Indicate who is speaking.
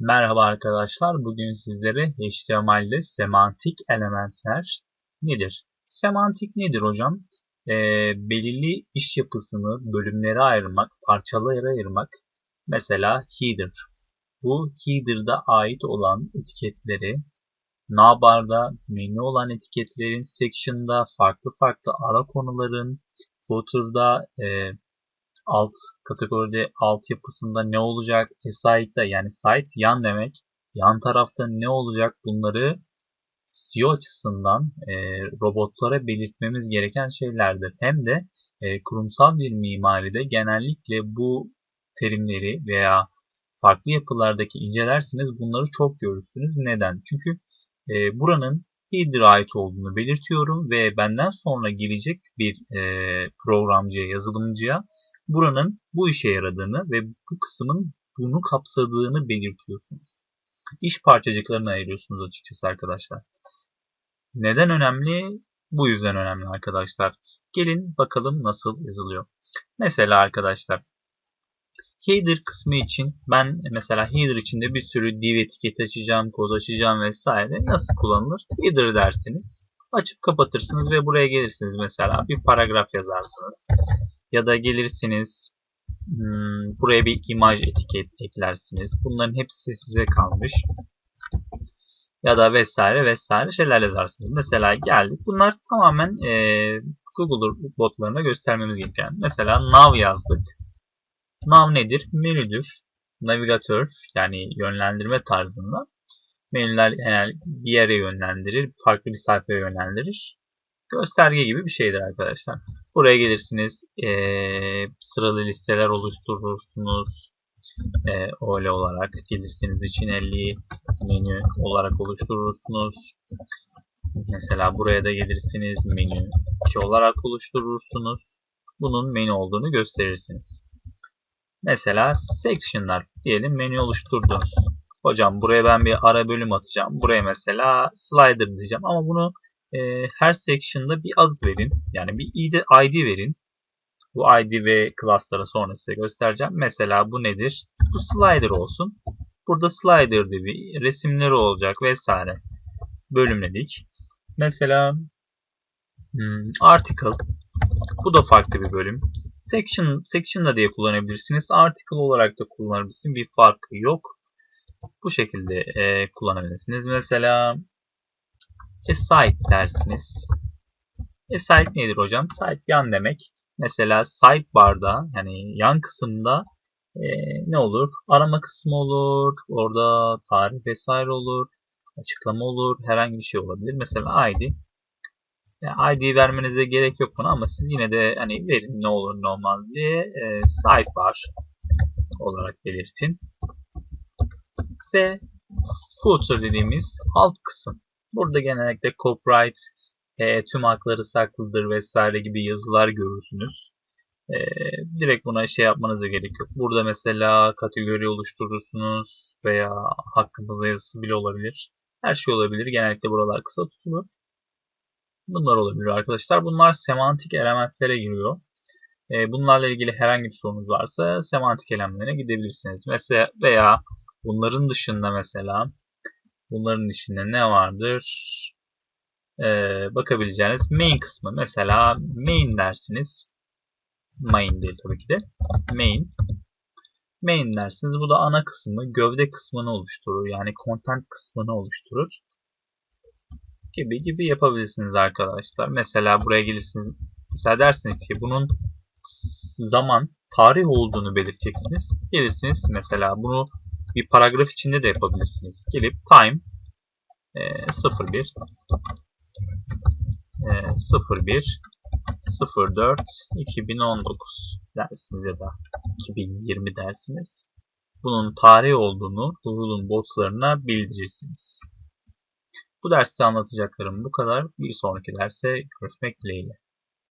Speaker 1: Merhaba arkadaşlar. Bugün sizlere HTML'de semantik elementler nedir? Semantik nedir hocam? Ee, belirli iş yapısını bölümlere ayırmak, parçalara ayırmak. Mesela header. Bu header'da ait olan etiketleri navbarda menü olan etiketlerin section'da farklı farklı ara konuların footer'da e, alt kategoride alt yapısında ne olacak? Side'da yani site yan demek. Yan tarafta ne olacak? Bunları SEO açısından e, robotlara belirtmemiz gereken şeylerdir. Hem de e, kurumsal bir mimaride genellikle bu terimleri veya farklı yapılardaki incelersiniz bunları çok görürsünüz. Neden? Çünkü e, buranın header ait olduğunu belirtiyorum ve benden sonra gelecek bir e, programcıya, yazılımcıya buranın bu işe yaradığını ve bu kısmın bunu kapsadığını belirtiyorsunuz. İş parçacıklarını ayırıyorsunuz açıkçası arkadaşlar. Neden önemli? Bu yüzden önemli arkadaşlar. Gelin bakalım nasıl yazılıyor. Mesela arkadaşlar header kısmı için ben mesela header içinde bir sürü div etiket açacağım, kod açacağım vesaire. Nasıl kullanılır? Header dersiniz. Açıp kapatırsınız ve buraya gelirsiniz mesela bir paragraf yazarsınız ya da gelirsiniz hmm, buraya bir imaj etiket eklersiniz. Bunların hepsi size kalmış. Ya da vesaire vesaire şeyler yazarsınız. Mesela geldik. Bunlar tamamen e, Google botlarına göstermemiz gereken. Mesela nav yazdık. Nav nedir? Menüdür. Navigatör yani yönlendirme tarzında. Menüler genel bir yere yönlendirir. Farklı bir sayfaya yönlendirir gösterge gibi bir şeydir arkadaşlar. Buraya gelirsiniz. E, sıralı listeler oluşturursunuz. E, öyle olarak gelirsiniz için 50 menü olarak oluşturursunuz. Mesela buraya da gelirsiniz. Menü 2 olarak oluşturursunuz. Bunun menü olduğunu gösterirsiniz. Mesela section'lar diyelim menü oluşturdunuz. Hocam buraya ben bir ara bölüm atacağım. Buraya mesela slider diyeceğim ama bunu e, her section'da bir ad verin. Yani bir ID, verin. Bu ID ve class'lara sonra size göstereceğim. Mesela bu nedir? Bu slider olsun. Burada slider bir resimleri olacak vesaire. Bölümledik. Mesela hmm, article. Bu da farklı bir bölüm. Section, section da diye kullanabilirsiniz. Article olarak da kullanabilirsiniz. Bir farkı yok. Bu şekilde e, kullanabilirsiniz. Mesela e site dersiniz. E site nedir hocam? Site yan demek. Mesela sidebar'da yani yan kısımda e, ne olur? Arama kısmı olur. Orada tarih vesaire olur. Açıklama olur. Herhangi bir şey olabilir. Mesela ID. Yani ID vermenize gerek yok buna ama siz yine de hani verin ne olur ne olmaz diye e, sidebar olarak belirtin. Ve footer dediğimiz alt kısım. Burada genellikle copyright, e, tüm hakları saklıdır vesaire gibi yazılar görürsünüz. E, direkt buna şey yapmanıza gerek yok. Burada mesela kategori oluşturursunuz veya hakkımızda yazısı bile olabilir. Her şey olabilir. Genellikle buralar kısa tutulur. Bunlar olabilir arkadaşlar. Bunlar semantik elementlere giriyor. E, bunlarla ilgili herhangi bir sorunuz varsa semantik elementlere gidebilirsiniz. Mesela veya bunların dışında mesela Bunların içinde ne vardır? Ee, bakabileceğiniz main kısmı. Mesela main dersiniz. Main değil tabii ki de. Main. Main dersiniz. Bu da ana kısmı, gövde kısmını oluşturur. Yani content kısmını oluşturur. Gibi gibi yapabilirsiniz arkadaşlar. Mesela buraya gelirsiniz. Mesela dersiniz ki bunun zaman, tarih olduğunu belirteceksiniz. Gelirsiniz mesela bunu bir paragraf içinde de yapabilirsiniz. Gelip time e, 01 e, 01 04 2019 dersiniz ya da 2020 dersiniz. Bunun tarih olduğunu Google'un botlarına bildirirsiniz. Bu derste anlatacaklarım bu kadar. Bir sonraki derse görüşmek dileğiyle.